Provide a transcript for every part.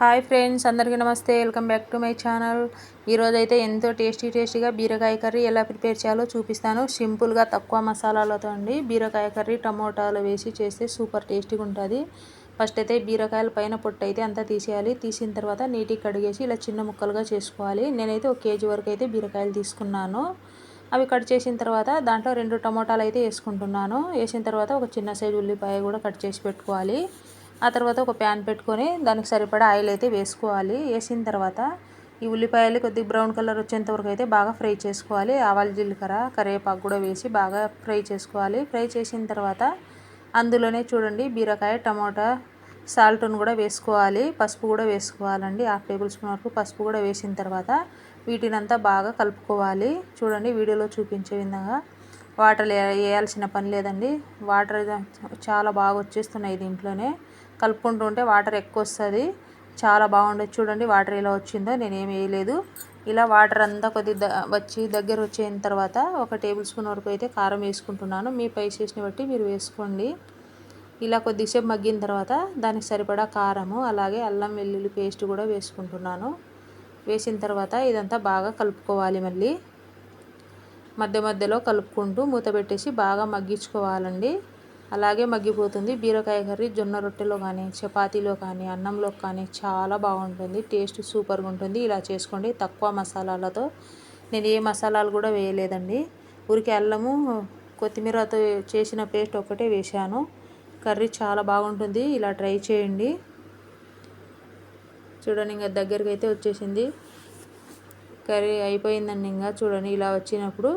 Hi friends అందరికీ నమస్తే. Welcome back to my channel. ఈరోజైతే ఎంతో టేస్టీ టేస్టీగా బీరకాయ కర్రీ ఎలా ప్రిపేర్ చేయాలో చూపిస్తాను. సింపుల్గా తక్కువ మసాలాలతో అండి బీరకాయ కర్రీ టమోటాలు వేసి చేస్తే సూపర్ టేస్టీగా ఉంటుంది. ఫస్ట్ అయితే బీరకాయల పైన పొట్టు అయితే అంతా తీసేయాలి. తీసిన తర్వాత నీటికి కడిగేసి ఇలా చిన్న ముక్కలుగా చేసుకోవాలి. నేనైతే ఒక కేజీ వరకు అయితే బీరకాయలు తీసుకున్నాను. అవి కట్ చేసిన తర్వాత దాంట్లో రెండు టమోటాలు అయితే వేసుకుంటున్నాను. వేసిన తర్వాత ఒక చిన్న సైజు ఉల్లిపాయ కూడా కట్ చేసి పెట్టుకోవాలి. ఆ తర్వాత ఒక ప్యాన్ పెట్టుకొని దానికి సరిపడా ఆయిల్ అయితే వేసుకోవాలి. వేసిన తర్వాత ఈ ఉల్లిపాయలు కొద్దిగా బ్రౌన్ కలర్ వచ్చేంత వరకు అయితే బాగా ఫ్రై చేసుకోవాలి. ఆవాలు జీలకర్ర కరివేపాకు కూడా వేసి బాగా ఫ్రై చేసుకోవాలి. ఫ్రై చేసిన తర్వాత అందులోనే చూడండి బీరకాయ టమాటా సాల్ట్ను కూడా వేసుకోవాలి. పసుపు కూడా వేసుకోవాలండి. హాఫ్ టేబుల్ స్పూన్ వరకు పసుపు కూడా వేసిన తర్వాత వీటినంతా బాగా కలుపుకోవాలి. చూడండి వీడియోలో చూపించే విధంగా వాటర్ వేయాల్సిన పని లేదండి. వాటర్ చాలా బాగా వచ్చేస్తున్నాయి దీంట్లోనే. కలుపుకుంటూ ఉంటే వాటర్ ఎక్కువ వస్తుంది. చాలా బాగుండదు చూడండి వాటర్ ఎలా వచ్చిందో. నేనేం వేయలేదు. ఇలా వాటర్ అంతా కొద్ది వచ్చి దగ్గర వచ్చిన తర్వాత ఒక టేబుల్ స్పూన్ వరకు అయితే కారం వేసుకుంటున్నాను. మీ పైసెస్ని బట్టి మీరు వేసుకోండి. ఇలా కొద్దిసేపు మగ్గిన తర్వాత దానికి సరిపడా కారము అలాగే అల్లం వెల్లుల్లి పేస్ట్ కూడా వేసుకుంటున్నాను. వేసిన తర్వాత ఇదంతా బాగా కలుపుకోవాలి మళ్ళీ. మధ్య మధ్యలో కలుపుకుంటూ మూత పెట్టేసి బాగా మగ్గించుకోవాలండి. అలాగే మగ్గిపోతుంది. బీరకాయ కర్రీ జొన్న రొట్టెలో కానీ చపాతీలో కానీ అన్నంలో కానీ చాలా బాగుంటుంది. టేస్ట్ సూపర్గా ఉంటుంది. ఇలా చేసుకోండి తక్కువ మసాలాలతో. నేను ఏ మసాలాలు కూడా వేయలేదండి. ఊరికి అల్లము కొత్తిమీరతో చేసిన పేస్ట్ ఒక్కటే వేశాను. కర్రీ చాలా బాగుంటుంది. ఇలా ట్రై చేయండి. చూడండి ఇంకా దగ్గరికి అయితే వచ్చేసింది. కర్రీ అయిపోయిందండి ఇంకా. చూడండి ఇలా వచ్చినప్పుడు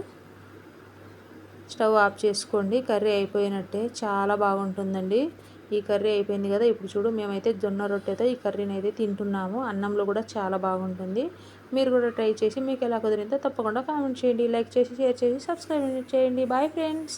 స్టవ్ ఆఫ్ చేసుకోండి. కర్రీ అయిపోయినట్టే. చాలా బాగుంటుందండి. ఈ కర్రీ అయిపోయింది కదా ఇప్పుడు చూడు మేమైతే జొన్న రొట్టెతో ఈ కర్రీని అయితే తింటున్నాము. అన్నంలో కూడా చాలా బాగుంటుంది. మీరు కూడా ట్రై చేసి మీకు ఎలా కుదిరిందో తప్పకుండా కామెంట్ చేయండి. లైక్ చేసి షేర్ చేసి సబ్స్క్రైబ్ చేయండి. Bye friends.